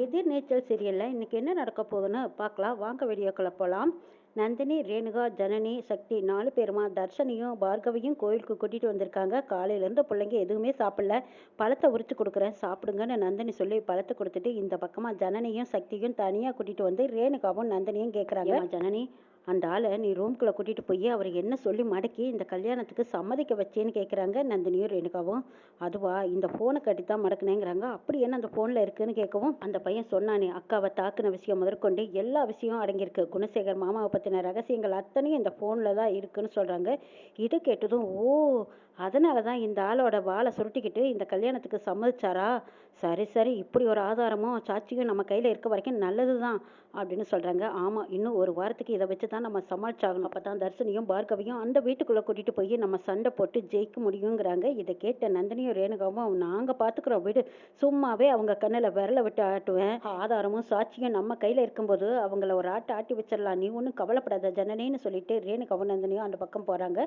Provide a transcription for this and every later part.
எதிர்நீச்சல் சீரியலில் இன்றைக்கி என்ன நடக்க போகுதுன்னு பார்க்கலாம். வாங்க வீடியோக்களை போகலாம் நந்தினி ரேணுகா ஜனனி சக்தி நாலு பேருமா தர்ஷனியும் பார்கவியும் கோயிலுக்கு கூட்டிகிட்டு வந்திருக்காங்க. காலையிலேருந்து பிள்ளைங்க எதுவுமே சாப்பிடல. பழத்தை உரித்து கொடுக்குறேன். சாப்பிடுங்கன்னு நந்தினி சொல்லி பழத்தை கொடுத்துட்டு இந்த பக்கமாக ஜனனியும் சக்தியும் தனியாக கூட்டிகிட்டு வந்து ரேணுகாவும் நந்தினியும் கேட்குறாங்க ஜனனி? அந்த ஆளை நீ ரூம்குள்ளே கூட்டிகிட்டு போய் அவர் என்ன சொல்லி மடக்கி இந்த கல்யாணத்துக்கு சம்மதிக்க வச்சேன்னு கேட்குறாங்க நந்தினியும் ரேணுகாவும். அதுவா இந்த ஃபோனை கட்டி தான் மடக்குனேங்கிறாங்க. அப்படி என்ன அந்த ஃபோனில் இருக்குன்னு கேட்கவும் அந்த பையன் சொன்னானே அக்காவை தாக்குன விஷயம் முதற்கொண்டு எல்லா விஷயமும் அடங்கியிருக்கு. குணசேகர் மாமாவை பற்றின ரகசியங்கள் அத்தனையும் இந்த ஃபோனில் தான் இருக்குன்னு சொல்கிறாங்க இதை கேட்டதும் ஓ அதனால தான் இந்த ஆளோட வாளை சுருட்டிக்கிட்டு இந்த கல்யாணத்துக்கு சம்மதிச்சாரா? சரி சரி இப்படி ஒரு ஆதாரமும் சாட்சியும் நம்ம கையில் இருக்க வரைக்கும் நல்லது தான் அப்படின்னு சொல்கிறாங்க ஆமாம் இன்னும் ஒரு வாரத்துக்கு இதை வச்சு தான் நம்ம சமாளிச்சாகணும். அப்போ தான் தர்ஷனியும் பார்கவியும் அந்த வீட்டுக்குள்ளே கூட்டிகிட்டு போய் நம்ம சண்டை போட்டு ஜெயிக்க முடியுங்கிறாங்க. இதை கேட்ட நந்தினியும் ரேணுகாவும் நாங்கள் பார்த்துக்குறோம் வீடு. சும்மாவே அவங்க கண்ணில் விரலை விட்டு ஆட்டுவேன். ஆதாரமும் சாட்சியும் நம்ம கையில் இருக்கும்போது அவங்கள ஒரு ஆட்டை ஆட்டி வச்சிடலாம். நீ ஒன்றும் கவலைப்படாத ஜனனின்னு சொல்லிட்டு ரேணுகாவும் நந்தினியும் அந்த பக்கம் போகிறாங்க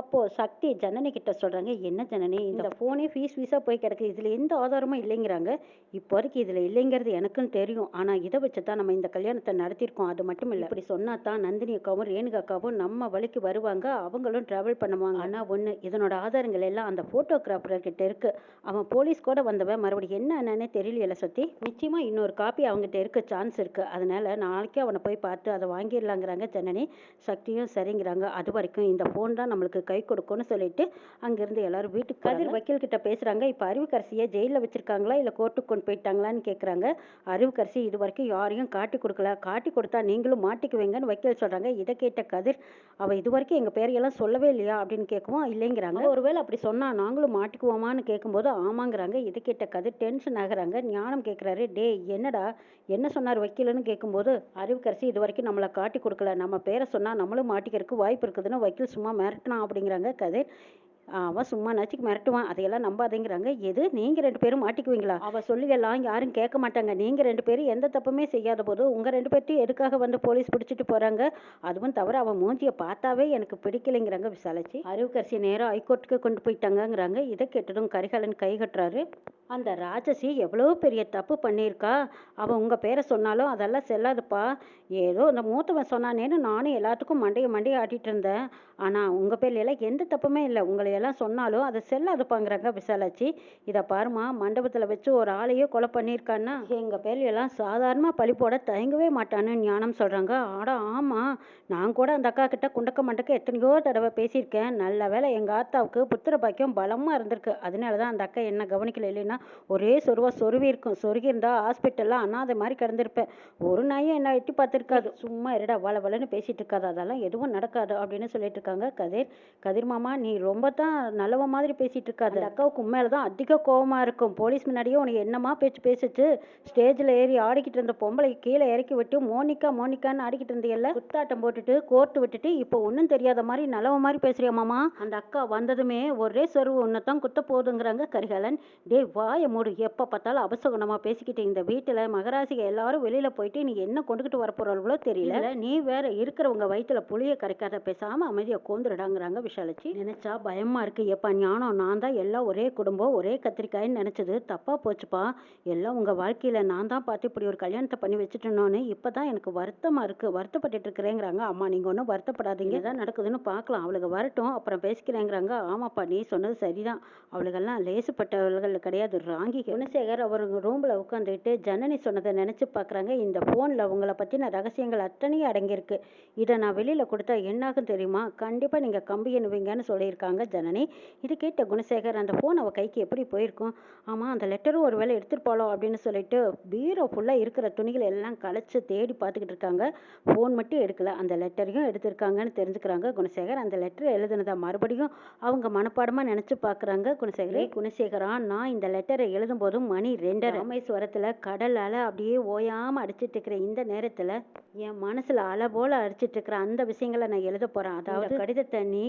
அப்போது சக்தி ஜனனி கிட்ட சொல்கிறாங்க என்ன ஜனனி இந்த ஃபோனே ஃபீஸ் ஃபீஸாக போய் கிடக்கு. இதில் எந்த ஆதாரமும் இல்லைங்கிறாங்க. இப்போதைக்கு இதில் இல்லைங்கிறது எனக்கும் தெரியும். ஆனால் இதை வச்சு தான் நம்ம இந்த கல்யாணத்தை நடத்தியிருக்கோம். அது மட்டும் இல்லை. இப்படி சொன்னா தான் நந்தினி அக்காவும் ரேணுகா அக்காவும் நம்ம வழிக்கு வருவாங்க. அவங்களும் ட்ராவல் பண்ணுவாங்க. ஆனால் ஒன்று இதனோட ஆதாரங்கள் எல்லாம் அந்த ஃபோட்டோகிராஃபர் கிட்ட இருக்கு. அவன் போலீஸ் கூட வந்தவன் மறுபடியும் என்ன என்னன்னே தெரியல சத்தி? நிச்சயமா இன்னொரு காப்பி அவங்ககிட்ட இருக்க சான்ஸ் இருக்கு. அதனால நாளைக்கே அவனை போய் பார்த்து அதை வாங்கிடலாங்கிறாங்க ஜனனி. சக்தியும் சரிங்கிறாங்க. அது வரைக்கும் இந்த ஃபோன் தான் நம்மளுக்கு கை கொடுக்கும்னு சொல்லிட்டு அங்கிருந்து எல்லாரும் வீட்டுக்கு கதிர் வக்கீல் கிட்ட பேசுறாங்க. இப்போ அறிவுக்கரசியை ஜெயிலில் வச்சிருக்காங்களா? இல்லை கோர்ட்டுக்கு கொண்டு போயிட்டாங்களான்னு கேட்குறாங்க அறிவுக்கரசி இது வரைக்கும் யாரையும் காட்டி கொடுக்கல. காட்டி கொடுத்தா நீங்களும் மாட்டிக்குவீங்கன்னு வக்கீல் சொல்றாங்க. இதை கேட்ட கதிர் அவ இது வரைக்கும் எங்க பேரையெல்லாம் சொல்லவே இல்லையா? அப்படின்னு கேட்கவும் இல்லைங்கிறாங்க. ஒருவேளை அப்படி சொன்னா நாங்களும் மாட்டிக்குவோமான்னு கேட்கும்போது ஆமாங்கிறாங்க. இதை கேட்ட கதிர் டென்ஷன் ஆகுறாங்க. ஞானம் கேட்குறாரு டே என்னடா? என்ன சொன்னார் வக்கீலுன்னு கேட்கும்போது அறிவுக்கரசி இது வரைக்கும் நம்மளை காட்டி கொடுக்கல. நம்ம பேரை சொன்னா நம்மளும் மாட்டிக்கிறதுக்கு வாய்ப்பு இருக்குதுன்னு வக்கீல் சும்மா மிரட்டினான். அப்படிங்கிறாங்க கதிர். அவன் சும்மா நச்சுக்கு மிரட்டுவான். அதையெல்லாம் நம்பாதேங்கிறாங்க. எது? நீங்கள் ரெண்டு பேரும் மாட்டிக்குவீங்களா? அவள் சொல்லியெல்லாம் யாரும் கேட்க மாட்டாங்க. நீங்கள் ரெண்டு பேரும் எந்த தப்புமே செய்யாத போது உங்கள் ரெண்டு பேர்த்தையும் எதுக்காக வந்து போலீஸ் பிடிச்சிட்டு போகிறாங்க அதுவும் தவிர அவன் மூஞ்சியை பார்த்தாவே எனக்கு பிடிக்கலைங்கிறாங்க விசாலிச்சு. அறிவுக்கரசி நேரம் ஹைகோர்ட்டுக்கு கொண்டு போயிட்டாங்கங்கிறாங்க. இதை கேட்டதும் கரிகாலன் கை கட்டுறாரு. அந்த ராட்சசி எவ்வளோ பெரிய தப்பு பண்ணியிருக்கா? அவன் உங்கள் பேரை சொன்னாலும் அதெல்லாம் செல்லாதுப்பா. ஏதோ அந்த மூத்தவன் சொன்னானேன்னு நானும் எல்லாத்துக்கும் மண்டையை மண்டையை ஆட்டிகிட்டு இருந்தேன். ஆனால் உங்கள் பேர்ல எல்லாம் எந்த தப்புமே இல்லை. உங்களை எல்லாம் சொன்னாலும் அது செல்லாதுப்பாங்கிறாங்க விசாலாச்சி. இதை பாருமா மண்டபத்தில் வச்சு ஒரு ஆளையே கொலை பண்ணியிருக்கான்னா எங்கள் பேர்ல எல்லாம் சாதாரணமாக பழி போட தயங்கவே மாட்டான்னு ஞானம் சொல்கிறாங்க ஆடா ஆமாம் நான் கூட அந்த அக்கா கிட்ட குண்டக்க மண்டக்க எத்தனையோ தடவை பேசியிருக்கேன். நல்ல வேளை எங்கள் ஆத்தாவுக்கு புத்திர பாக்கியம் பலமாக இருந்திருக்கு. அதனால தான் அந்த அக்கா என்ன கவனிக்கல இல்லைன்னா ஒரே சொருவா சொருவி இருக்கும். சொருகி இருந்தால் ஹாஸ்பிட்டலில் அனாதை மாதிரி கிடந்திருப்பேன் ஒரு நாயும் என்ன எட்டி பார்த்துருக்காது. சும்மா இருடா வள வளன்னு பேசிகிட்டு இருக்காது. அதெல்லாம் எதுவும் நடக்காது அப்படின்னு சொல்லிட்டு இருக்காங்க. கதிர் கதிர் மாமா நீ ரொம்ப தான் நல்லவ மாதிரி பேசிட்டு இருக்காது அந்த அக்காவுக்கு உண்மையில தான் அதிக கோவமா இருக்கும். போலீஸ் முன்னாடியே உனக்கு என்னமா பேச்சு பேசிச்சு? ஸ்டேஜில் ஏறி ஆடிக்கிட்டு இருந்த பொம்பளை கீழே இறக்கி விட்டு மோனிகா மோனிகான்னு ஆடிக்கிட்டு இருந்தியல்ல குத்தாட்டம் போட்டுட்டு கோர்ட்டு விட்டுட்டு இப்போ ஒன்றும் தெரியாத மாதிரி நல்லவ மாதிரி பேசுறியா மாமா? அந்த அக்கா வந்ததுமே ஒரே சொருவு ஒன்று தான் குத்த போகுதுங்கிறாங்க கரிகாலன். டேய் வாய மூடு. எப்போ பார்த்தாலும் அபசகுணமாக பேசிக்கிட்டு இந்த வீட்டில் மகராசிக எல்லாரும் வெளியில் போயிட்டு நீ என்ன கொண்டுக்கிட்டு வர போகிறவங்களோ தெரியல நீ வேற இருக்கிறவங்க வயிற்றுல புளிய கரைக்காத பேசாமல் அமைதியாக கோந்துடுடாங்கிறாங்க விஷாலச்சி நினைச்சா பயமா இருக்கு. எப்பா ஞானம் நான் தான் எல்லாம் ஒரே குடும்பம் ஒரே கத்திரிக்காயின்னு நினச்சது. தப்பாக போச்சுப்பா. எல்லாம் உங்கள் வாழ்க்கையில் நான் தான் பார்த்து இப்படி ஒரு கல்யாணத்தை பண்ணி வச்சுட்டேனோன்னு இப்போ தான் எனக்கு வருத்தமாக இருக்குது வருத்தப்பட்டுட்டு இருக்கிறேங்கிறாங்க. அம்மா நீங்கள் ஒன்றும் வருத்தப்படாதீங்க. தான் நடக்குதுன்னு பார்க்கலாம். அவளுக்கு வரட்டும் அப்புறம் பேசிக்கிறேங்கிறாங்க. ஆமாப்பா நீ சொன்னது சரிதான். அவளுக்கெல்லாம் லேசுப்பட்டவர்கள் கிடையாது. ராங்கி குணசேகர் அவர் ரூமில் உட்காந்துட்டு ஜனனி சொன்னதை நினச்சி பார்க்குறாங்க. இந்த ஃபோனில் உங்களை பற்றின ரகசியங்கள் அத்தனையும் அடங்கியிருக்கு. இதை நான் வெளியில் கொடுத்தா என்னாகும் தெரியுமா? கண்டிப்பாக நீங்கள் கம்பி எண்ணுவீங்கன்னு சொல்லியிருக்காங்க ஜனனி. இது கேட்ட குணசேகர் அந்த ஃபோன் அவள் கைக்கு எப்படி போயிருக்கும்? ஆமாம் அந்த லெட்டரும் ஒரு வேளை போகலாம் அப்படின்னு சொல்லிட்டு பீரோ ஃபுல்லாக இருக்கிற துணிகளை எல்லாம் கலைச்சு தேடி பார்த்துக்கிட்டு இருக்காங்க. ஃபோன் மட்டும் எடுக்கல. அந்த லெட்டரையும் எடுத்திருக்காங்கன்னு தெரிஞ்சுக்கிறாங்க குணசேகர். அந்த லெட்டர் எழுதுனதை மறுபடியும் அவங்க மனப்பாடமாக நினச்சி பார்க்குறாங்க குணசேகரே. குணசேகரா நான் இந்த லெட்டரை எழுதும்போதும் மணி ரெண்டரை ராமேஸ்வரத்தில் கடல் அலை அப்படியே ஓயாமல் அடிச்சிட்டு இருக்கிற இந்த நேரத்தில் என் மனசில் அலை போல் அடிச்சிட்டு இருக்கிற அந்த விஷயங்களை நான் எழுத போகிறேன் அதாவது கடிதத்தை நீ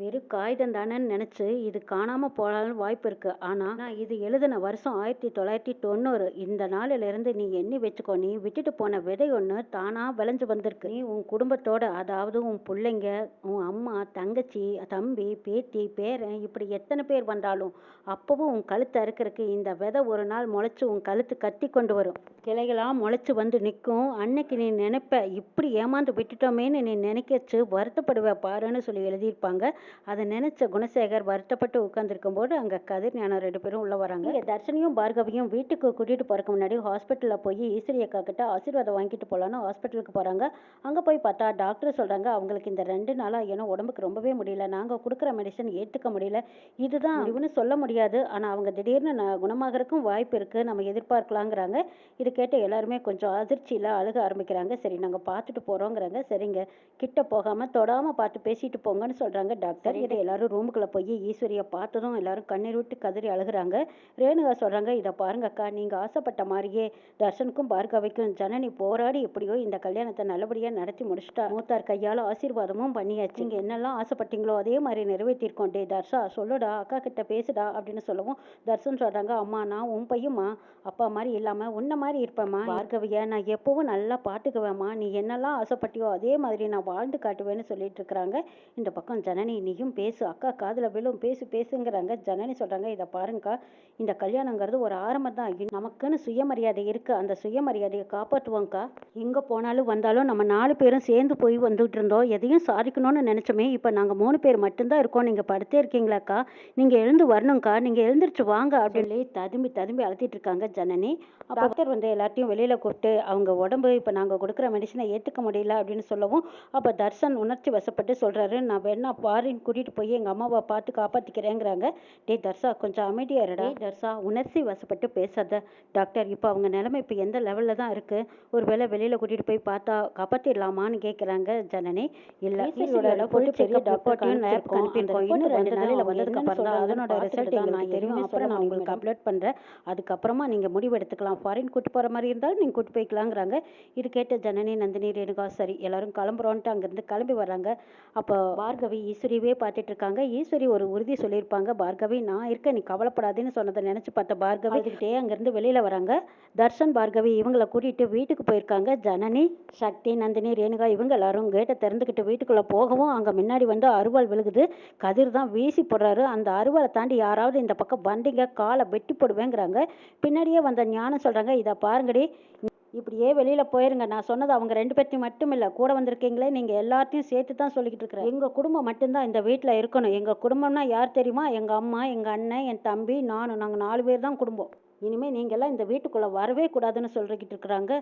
வெறும் காகிதம் தானேன்னு நினச்சி இது காணாமல் போனாலும் வாய்ப்பு இருக்குது ஆனால் நான் இது எழுதின வருஷம் ஆயிரத்தி தொள்ளாயிரத்தி தொண்ணூறு. இந்த நாளிலிருந்து நீ எண்ணி வச்சுக்கோ. நீ விட்டுட்டு போன விதை ஒன்று தானாக விளைஞ்சு வந்திருக்கு. நீ உன் குடும்பத்தோட அதாவது உன் பிள்ளைங்க உன் அம்மா தங்கச்சி தம்பி பேத்தி பேரன் இப்படி எத்தனை பேர் வந்தாலும் அப்போவும் உன் கழுத்தை அறுக்கிறதுக்கு இந்த விதை ஒரு நாள் முளைச்சி உன் கழுத்து கத்தி கொண்டு வரும். கிளைகளாக முளைச்சி வந்து நிற்கும். அன்னைக்கு நீ நினைப்ப இப்படி ஏமாந்து விட்டுட்டோமேன்னு நீ நினைக்கச்சு வருத்தப்படுவ பாருன்னு சொல்லி எழுதியிருப்பாங்க. அதை நினைச்ச குணசேகர் வருத்தப்பட்டு உட்காந்துருக்கும் போது அங்கே கதிர் ஞானம் ரெண்டு பேரும் உள்ள வராங்க. இங்க தர்ஷனையும் பார்கவியும் வீட்டுக்கு கூட்டிட்டு போறதுக்கு முன்னாடி ஹாஸ்பிட்டலில் போய் ஈஸ்வரி அக்கா கிட்ட ஆசீர்வாதம் வாங்கிட்டு போகலான்னு ஹாஸ்பிட்டலுக்கு போறாங்க. அங்கே போய் பார்த்தா டாக்டர் சொல்றாங்க அவங்களுக்கு இந்த ரெண்டு நாளா ஏன்னா உடம்புக்கு ரொம்பவே முடியல. நாங்கள் கொடுக்குற மெடிசன் ஏற்றுக்க முடியல. இதுதான் முடிவுன்னு சொல்ல முடியாது. ஆனால் அவங்க திடீர்னு ந- குணமாகறதுக்கும் வாய்ப்பு இருக்கு. நம்ம எதிர்பார்க்கலாங்கிறாங்க. இது கேட்டு எல்லாருமே கொஞ்சம் அதிர்ச்சியில் அழுக ஆரம்பிக்கிறாங்க. சரி நாங்கள் பார்த்துட்டு போகிறோங்கிறாங்க சரிங்க. கிட்ட போகாமல் தொடாமல் பார்த்து பேசிட்டு போங்கன்னு சொல்கிறாங்க டாக்டர் இதை எல்லாரும் ரூமுக்குள்ளே போய் ஈஸ்வரியை பார்த்ததும் எல்லாரும் கண்ணீர் விட்டு கதறி அழுகுறாங்க. ரேணுகா சொல்கிறாங்க இதை பாருங்க அக்கா நீங்கள் ஆசைப்பட்ட மாதிரியே தர்ஷனுக்கும் பார்கவிக்கும் ஜனனி போராடி எப்படியோ இந்த கல்யாணத்தை நல்லபடியாக நடத்தி முடிச்சிட்டா. மூத்தார் கையால் ஆசீர்வாதமும் பண்ணியாச்சு. நீங்கள் என்னெல்லாம் ஆசைப்பட்டீங்களோ அதே மாதிரி நிறைவேற்றிருக்கோம். டே தர்ஷா சொல்லுடா அக்கா கிட்ட பேசுடா அப்படின்னு சொல்லவும் தர்ஷன் சொல்கிறாங்க அம்மா நான் உன் பையம்மா. அப்பா மாதிரி இல்லாமல் உன்ன மாதிரி இருப்பேம்மா. பார்கவிய நான் எப்பவும் நல்லா பார்த்துக்குவேம்மா நீ என்னெல்லாம் ஆசைப்பட்டியோ அதே மாதிரி நான் வாழ்ந்து காட்டுவேன்னு சொல்லிட்டு இருக்கிறாங்க. இந்த பக்கம் ஜனனி நீயும் பேசு அக்கா காதில் விழும் பேசு பேசுங்கிறாங்க. ஜனனி சொல்கிறாங்க இதை பாருங்கக்கா இந்த கல்யாணங்கிறது ஒரு ஆரம்பம் தான். நமக்குன்னு சுயமரியாதை இருக்குது அந்த சுயமரியாதையை காப்பாற்றுவோங்க்கா எங்கே போனாலும் வந்தாலும் நம்ம நாலு பேரும் சேர்ந்து போய் வந்துட்டு இருந்தோம் எதையும் சாதிக்கணும்னு நினச்சோமே இப்போ நாங்கள் மூணு பேர் மட்டும்தான் இருக்கோம். நீங்கள் படுத்தே இருக்கீங்களாக்கா? நீங்கள் எழுந்து வரணும்க்கா. நீங்கள் எழுந்திருச்சு வாங்க அப்படின்னு ததும்பி ததும்பி அழுத்திட்டு இருக்காங்க ஜனனி. டாக்டர் வந்து எல்லாத்தையும் வெளியில் கூப்பிட்டு அவங்க உடம்பு இப்போ நாங்கள் கொடுக்குற மெடிசனை ஏற்றுக்க முடியல அப்படின்னு சொல்லவும் அப்போ தர்ஷன் உணர்ச்சி வசப்பட்டு சொல்கிறாரு நான் வேணா ஃபாரின் கூட்டிட்டு போய் எங்க அம்மாவை பார்த்து காப்பாத்திக்கிறேங்கிறாங்க. டேய் தர்ஷா கொஞ்சம் அமைதியா இருடா. தர்ஷா உணர்ச்சி வசப்பட்டு பேசாத. டாக்டர் இப்போ அவங்க நிலைமை இப்போ எந்த லெவல்ல தான் இருக்கு? ஒருவேளை வெளியில கூட்டிட்டு போய் பார்த்தா காப்பாத்திடலாமான்னு கேக்குறாங்க ஜனனி. இல்ல போட்டு பெரிய டாக்டர்ட்டையும் லேப் அனுப்பியிருக்கோம் இன்னும் ரெண்டு நாளையில வந்ததுக்கு அப்புறம் தான் அதனோட ரிசல்ட் எங்களுக்கு தெரியும் அப்புறம் நான் உங்களுக்கு அப்லோட் பண்றேன். அதுக்கப்புறமா நீங்க முடிவு எடுத்துக்கலாம் ஃபாரின் கூட்டு போற மாதிரி இருந்தாலும் நீங்க கூட்டு போய்க்கலாங்கிறாங்க. இது கேட்ட ஜனனி நந்தினி ரேணுகா சரி எல்லாரும் கிளம்புறோன்ட்டு அங்கிருந்து கிளம்பி வர்றாங்க. அப்போ பார்கவி ஈஸ்வரியவே பார்த்துட்டு இருக்காங்க. ஈஸ்வரி ஒரு உறுதி சொல்லியிருப்பாங்க. பார்கவி நான் இருக்க நீ கவலைப்படாதேன்னு சொன்னதை நினைச்சு பார்த்த பார்கவி அதுக்கிட்டே அங்கிருந்து வெளியில வராங்க. தர்ஷன் பார்கவி இவங்களை கூட்டிட்டு வீட்டுக்கு போயிருக்காங்க. ஜனனி சக்தி நந்தினி ரேணுகா இவங்க எல்லாரும் கேட்டை திறந்துக்கிட்டு வீட்டுக்குள்ள போகவும் அங்க முன்னாடி வந்து அருவாள் விழுகுது. கதிர் தான் வீசி போடுறாரு. அந்த அருவாளை தாண்டி யாராவது இந்த பக்கம் வந்தீங்க காலை வெட்டி போடுவேங்கிறாங்க. பின்னாடியே வந்த ஞானம் சொல்றாங்க. இதை பாருங்கடி இப்படியே வெளியில் போயிருங்க. நான் சொன்னது அவங்க ரெண்டு பேர்த்தையும் மட்டும் இல்லை கூட வந்திருக்கீங்களே நீங்கள் எல்லாத்தையும் சேர்த்து தான் சொல்லிக்கிட்டு இருக்கிறேன் எங்கள் குடும்பம் மட்டும்தான் இந்த வீட்டில் இருக்கணும். எங்கள் குடும்பம்னா யார் தெரியுமா? எங்கள் அம்மா எங்கள் அண்ணன் என் தம்பி நானும். நாங்கள் நாலு பேர் தான் குடும்பம். இனிமே நீங்கெல்லாம் இந்த வீட்டுக்குள்ள வரவே கூடாதுன்னு சொல்லிக்கிட்டு இருக்கிறாங்க.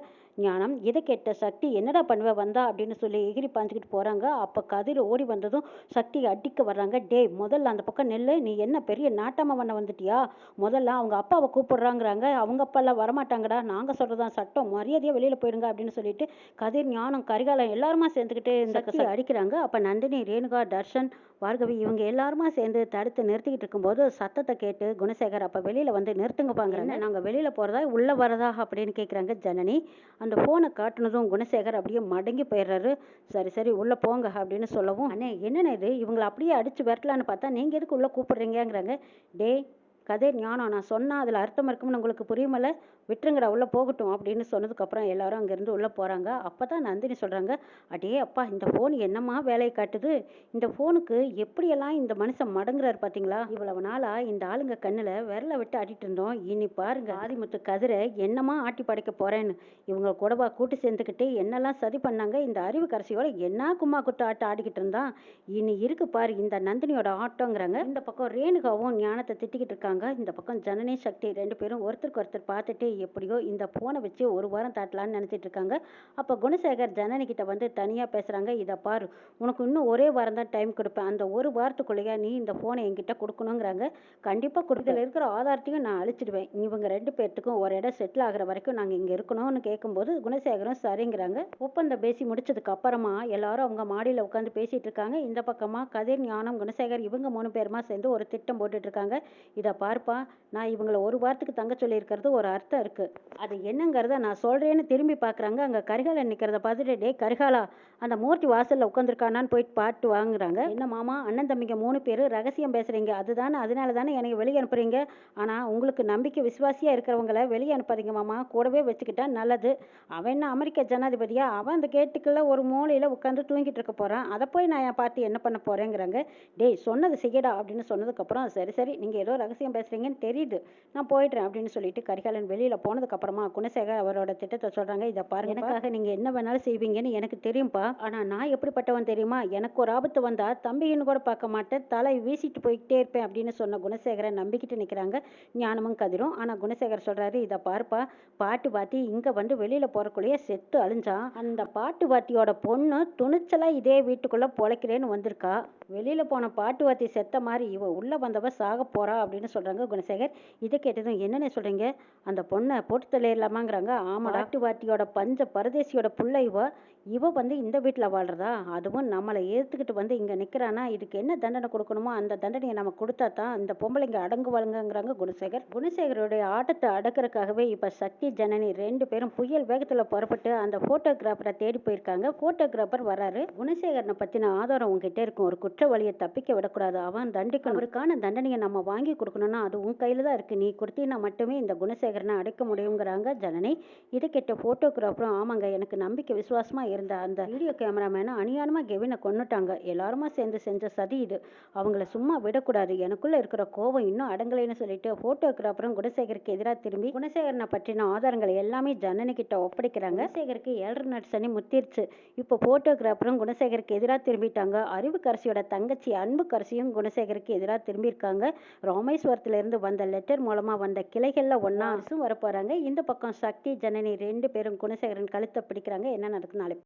ஞானம் இதை கேட்ட சக்தி என்னடா பண்ணுவ வந்தா அப்படின்னு சொல்லி எகிரி பாஞ்சுக்கிட்டு போறாங்க. அப்ப கதிர் ஓடி வந்ததும் சக்தி அடிக்க வர்றாங்க. டேய் முதல்ல அந்த பக்கம் நெல்லு. நீ என்ன பெரிய நாட்டாம பண்ண வந்துட்டியா? முதல்ல அவங்க அப்பாவை கூப்பிடுறாங்கிறாங்க. அவங்க அப்பா எல்லாம் வரமாட்டாங்கடா. நாங்க சொல்றதான் சட்டம். மரியாதையா வெளியில போயிடுங்க அப்படின்னு சொல்லிட்டு கதிர் ஞானம் கரிகாலம் எல்லாருமா சேர்ந்துக்கிட்டு இந்த சக்தி அடிக்கிறாங்க. அப்ப நந்தினி ரேணுகா தர்ஷன் பார்கவி இவங்க எல்லாருமா சேர்ந்து தடுத்து நிறுத்திக்கிட்டு இருக்கும்போது சத்தத்தை கேட்டு குணசேகர் அப்ப வெளியில வந்து நிறுத்துங்க பாக்குறாங்க நாங்க வெளியில போறதா? உள்ள வரதா? அப்படின்னு கேக்குறாங்க ஜனனி. அந்த போனை காட்டுனதும் குணசேகர் அப்படியே மடங்கி போயிடுறாரு. சரி சரி உள்ள போங்க அப்படின்னு சொல்லவும் அண்ணே என்னண்ணே இது? இவங்களை அப்படியே அடிச்சு விரட்டலான்னு பார்த்தா நீங்க எதுக்கு உள்ள கூப்பிடுறீங்கங்கிறாங்க. டேய் கதிர் ஞானம். நான் சொன்னால் அதில் அர்த்தம் இருக்கும்னு உங்களுக்கு புரியுமல்ல? விட்டுருங்கடா உள்ளே போகட்டும் அப்படின்னு சொன்னதுக்கப்புறம் எல்லாரும் அங்கேருந்து உள்ளே போகிறாங்க அப்போ தான் நந்தினி சொல்கிறாங்க அடே அப்பா இந்த ஃபோன் என்னம்மா வேலையை காட்டுது? இந்த ஃபோனுக்கு எப்படியெல்லாம் இந்த மனுஷன் மடங்குறாரு பார்த்தீங்களா இவ்வளவு நாளாக இந்த ஆளுங்க கண்ணில் விரல விட்டு ஆட்டிட்டு இருந்தோம். இனி பாருங்க ஆதிமுத்து கதிரை என்னமா ஆட்டி படைக்க போகிறேன்னு இவங்க கூடவா கூட்டு சேர்ந்துக்கிட்டு என்னெல்லாம் சதி பண்ணாங்க? இந்த அறிவு கரசியோட என்ன கும்மா குட்டு ஆட்டம் ஆடிக்கிட்டு இருந்தான்? இனி இருக்கு பாரு இந்த நந்தினியோட ஆட்டோங்கிறாங்க. இந்த பக்கம் ரேணுகாவும் ஞானத்தை திட்டிக்கிட்டு இருக்காங்க. இந்த பக்கம் ஜனனி சக்தி ரெண்டு பேரும் ஒருத்தருக்கு ஒருத்தர் பார்த்துட்டு எப்படியோ இந்த போனை வச்சு ஒரு வாரம் தாட்டலான்னு நினச்சிட்டு இருக்காங்க. அப்போ குணசேகர் ஜனனி கிட்ட வந்து தனியாக பேசுகிறாங்க இதை பாரு உனக்கு இன்னும் ஒரே வாரம் தான் டைம் கொடுப்பேன். அந்த ஒரு வாரத்துக்குள்ளேயே நீ இந்த ஃபோனை என்கிட்ட கொடுக்கணுங்கிறாங்க கண்டிப்பாக கொடுத்துல இருக்கிற ஆதாரத்தையும் நான் அழிச்சிடுவேன். இவங்க ரெண்டு பேர்த்துக்கும் ஒரு இடம் செட்டில் ஆகுற வரைக்கும் நாங்கள் இங்கே இருக்கணும்னு கேட்கும்போது குணசேகரும் சரிங்கிறாங்க. ஒப்பந்தம் பேசி முடிச்சதுக்கு அப்புறமா எல்லாரும் அவங்க மாடியில் உட்காந்து பேசிட்டு இருக்காங்க. இந்த பக்கமாக கதிர் ஞானம் குணசேகர் இவங்க மூணு பேருமா சேர்ந்து ஒரு திட்டம் போட்டுட்டு இருக்காங்க. இதை பார்ப்பா நான் இவங்கள ஒரு வாரத்துக்கு தங்க சொல்லியிருக்கிறது ஒரு அர்த்தம் இருக்கு. அது என்னங்கிறத நான் சொல்றேன்னு திரும்பி பார்க்குறாங்க. அங்கே கரிகாலன் நிற்கிறத பார்த்துட்டு டே கரிகாலா அந்த மூர்த்தி வாசலில் உட்காந்துருக்கானான்னு போயிட்டு பாட்டு வாங்குறாங்க. என்ன மாமா அண்ணன் தம்பிங்க மூணு பேர் ரகசியம் பேசுறீங்க. அதுதானே அதனால தானே எனக்கு வெளியே அனுப்புறீங்க. ஆனால் உங்களுக்கு நம்பிக்கை விசுவாசியாக இருக்கிறவங்கள வெளியே அனுப்பாதீங்க மாமா. கூடவே வச்சுக்கிட்டா நல்லது. அவன் என்ன அமெரிக்க ஜனாதிபதியா? அவன் அந்த கேட்டுக்குள்ள ஒரு மூலையில் உட்காந்து தூங்கிட்டு இருக்க போகிறான் அதை போய் நான் என் பார்த்து என்ன பண்ண போகிறேங்கிறாங்க டேய் சொன்னது செய்யடா அப்படின்னு சொன்னதுக்கப்புறம் சரி சரி நீங்கள் ஏதோ ரகசியம் பேசுகிறீங்கன்னு தெரியுது. நான் போயிடுறேன் அப்படின்னு சொல்லிட்டு கரிகாலன் வெளியில் போனதுக்கப்புறமா குணசேகர் அவரோட திட்டத்தை சொல்கிறாங்க இதை பாருங்க எனக்காக நீங்கள் என்ன வேணாலும் செய்வீங்கன்னு எனக்கு தெரியும்ப்பா ஆனால் நான் எப்படிப்பட்டவன் தெரியுமா? எனக்கு ஒரு ஆபத்து வந்தால் தம்பின்னு கூட பார்க்க மாட்டேன். தலை வீசிட்டு போய்கிட்டே இருப்பேன் அப்படின்னு சொன்ன குணசேகரை நம்பிக்கிட்டு நிற்கிறாங்க ஞானமும் கதிரும். ஆனால் குணசேகர் சொல்கிறாரு இதை பாருப்பா. பாட்டு பாட்டி இங்கே வந்து வெளியில் போகிறக்குள்ளேயே செத்து அழிஞ்சான். அந்த பாட்டு பாட்டியோட பொண்ணு துணிச்சலாக இதே வீட்டுக்குள்ளே பொழைக்கிறேன்னு வந்திருக்கா. வெளியில் போன பாட்டு வாத்தி செத்த மாதிரி இவ உள்ளே வந்தவ சாக போறா அப்படின்னு சொல்கிறாங்க குணசேகர். இதை கேட்டதும் என்னென்ன சொல்கிறீங்க அந்த பொண்ணை போட்டு தள்ளிடலாமாங்கிறாங்க. ஆமாம் பாட்டு வாட்டியோட பஞ்ச பரதேசியோட புள்ள இவ. இவ வந்து இந்த வீட்டில் வாழ்கிறதா அதுவும் நம்மளை ஏற்றுக்கிட்டு வந்து இங்கே நிற்கிறானா இதுக்கு என்ன தண்டனை கொடுக்கணுமோ அந்த தண்டனையை நம்ம கொடுத்தா தான் இந்த பொம்பளைங்க அடங்குவாளுங்கிறாங்க குணசேகர். குணசேகருடைய ஆட்டத்தை அடக்கிறதுக்காகவே இப்போ சக்தி ஜனனி ரெண்டு பேரும் புயல் வேகத்தில் புறப்பட்டு அந்த ஃபோட்டோகிராஃபரை தேடி போயிருக்காங்க. ஃபோட்டோகிராஃபர் வராரு. குணசேகரனை பற்றின ஆதாரம் உங்ககிட்ட இருக்கும். ஒரு குற்றவாளியை தப்பிக்க விடக்கூடாது. அவன் தண்டிக்கணும். அவருக்கான தண்டனையை நம்ம வாங்கி கொடுக்கணும்னா அது உன் கையில் தான் இருக்குது நீ கொடுத்தீங்கன்னா மட்டுமே இந்த குணசேகரனை அடைக்க முடியுங்கிறாங்க ஜனனி. இதை கேட்ட ஃபோட்டோகிராஃபரும் ஆமாங்க எனக்கு நம்பிக்கை விசுவாசமாக இருந்த அந்த வீடியோ கேமராமேனை அநியாயமாக கெவினை கொன்னுட்டாங்க. எல்லாருமா சேர்ந்து செஞ்ச சதி இது. அவங்கள சும்மா விடக்கூடாது. எனக்குள்ள இருக்கிற கோபம் இன்னும் அடங்கலைன்னு சொல்லிட்டு ஃபோட்டோகிராஃபரும் குணசேகருக்கு எதிராக திரும்பி குணசேகரனை பற்றின ஆதாரங்கள் எல்லாமே ஜனனி கிட்ட ஒப்படைக்கிறாங்க. குணசேகருக்கு ஏழரை நாட்டு சனி முத்திருச்சு. இப்போ ஃபோட்டோகிராஃபரும் குணசேகருக்கு எதிராக திரும்பிட்டாங்க. அறிவுக்கரசியோட தங்கச்சி அன்புக்கரசியும் குணசேகருக்கு எதிராக திரும்பியிருக்காங்க. ராமேஸ்வரத்துல இருந்து வந்த லெட்டர் மூலமா வந்த கிளைகள்ல ஒன்னா அரசும் வரப்போறாங்க. இந்த பக்கம் சக்தி ஜனனி ரெண்டு பேரும் குணசேகரன் கழுத்தை பிடிக்கிறாங்க. என்ன நடக்கும் நாளை